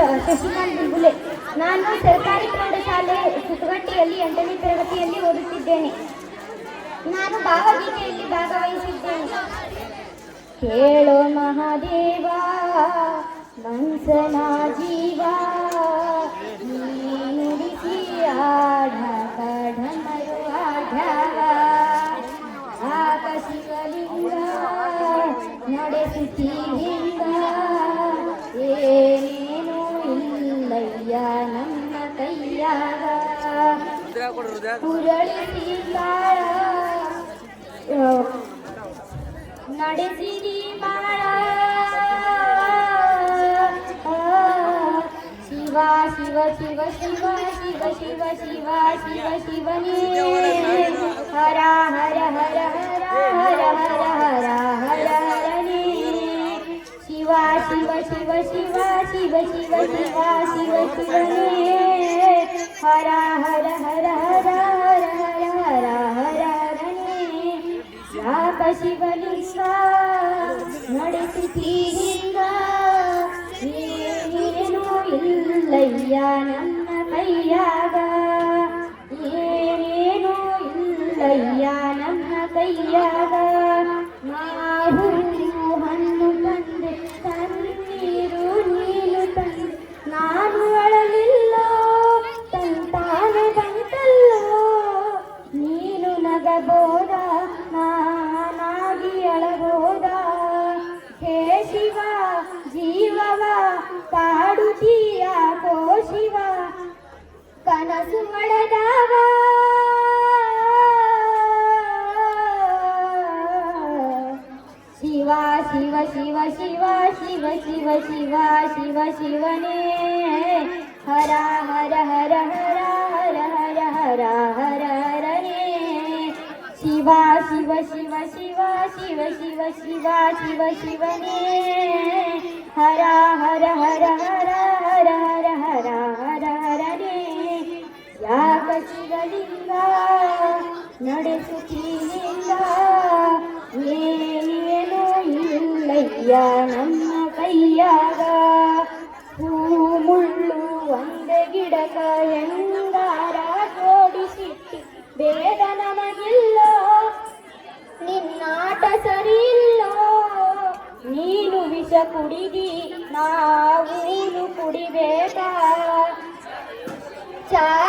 ಶಶಿಕಾಂತ್ ಬುಲ್ಬುಲೆ ನಾನು ಸರ್ಕಾರಿ ಪ್ರೌಢಶಾಲೆ ಸುತ್ತಗಟ್ಟಿಯಲ್ಲಿ ಎಂಟನೇ ತರಗತಿಯಲ್ಲಿ ಓದುತ್ತಿದ್ದೇನೆ. ನಾನು ಭಾವಗೀತೆಯಲ್ಲಿ ಭಾಗವಹಿಸಿದ್ದೇನೆ. ಕೇಳೋ ಮಹಾದೇವ, ಮನ್ಸನ ಜೀವ ನುಡಿಸಿ ಶಿವಲಿಂಗ ಇಲ್ಲಯ್ಯ ನಮ್ಮ ಕೈಯಾಗ ಉರಳಿಸಿದ್ದಾಳ ನಡೆಸಿರಿ ಬಾಳ ಶಿವ ಶಿವ ಶಿವ ಶಿವ ಶಿವ ಶಿವ ಶಿವ ಶಿವ ಶಿವನೇ ಶಿವ ಶಿವ ಶಿವ ಶಿವ ಶಿವ ಶಿವ ಶಿವ ಶಿವ ಶಿವನೇ ಹರ ಹರ ಹರ ಹರ ಹರ ಹರ ಹರ ಹರ ಹರನೇ ಯಾಕ ಶಿವಲಿಂಗ ನಡೆಸುತ್ತೀರಿಂಗ ಏನೇನು ಇಲ್ಲಯ್ಯ ನನ್ನ ಕೈಯಾಗ ಏನೇನು ಇಲ್ಲಯ್ಯ ನನ್ನ ಕೈಯಾಗ ನಾವು ಹಣ್ಣು ತಂದೆ ಕನಸು ಮಳೆದಾಗ ಶಿವ ಶಿವ ಶಿವ ಶಿವ ಶಿವ ಶಿವ ಶಿವ ಶಿವ ಶಿವನೇ ಹರ ಹರ ಹರ ಹರ ಹರ ಹರ ಹರ ಹರ ಹರನೇ ಶಿವ ಶಿವ ಶಿವ ಶಿವ ಶಿವ ಶಿವ ಶಿವ ಶಿವ ಶಿವನೇ ಹರ ಹರ ಹರ ಹರ ಹರ ಯಾಕ ಶಿವಲಿಂಗ ನಡೆಸುತ್ತೀನಿಲ್ಲ ಏನೇನೋ ಇಲ್ಲಯ್ಯ ನಮ್ಮ ಕೈಯಾಗ ಹೂ ಮುಳ್ಳು ಒಂದೇ ಗಿಡಕ ಹೆಂಗಾರ ಜೋಡಿಸಿಟ್ಟಿ ಬೇಡ ನಮಗಿಲ್ಲೋ ನಿನ್ನಾಟ ಸರಿಯಿಲ್ಲೋ ನೀನು ವಿಷ ಕುಡಿದಿ ನಾವು ಕುಡಿಬೇಕಾ ಚಾಲಕ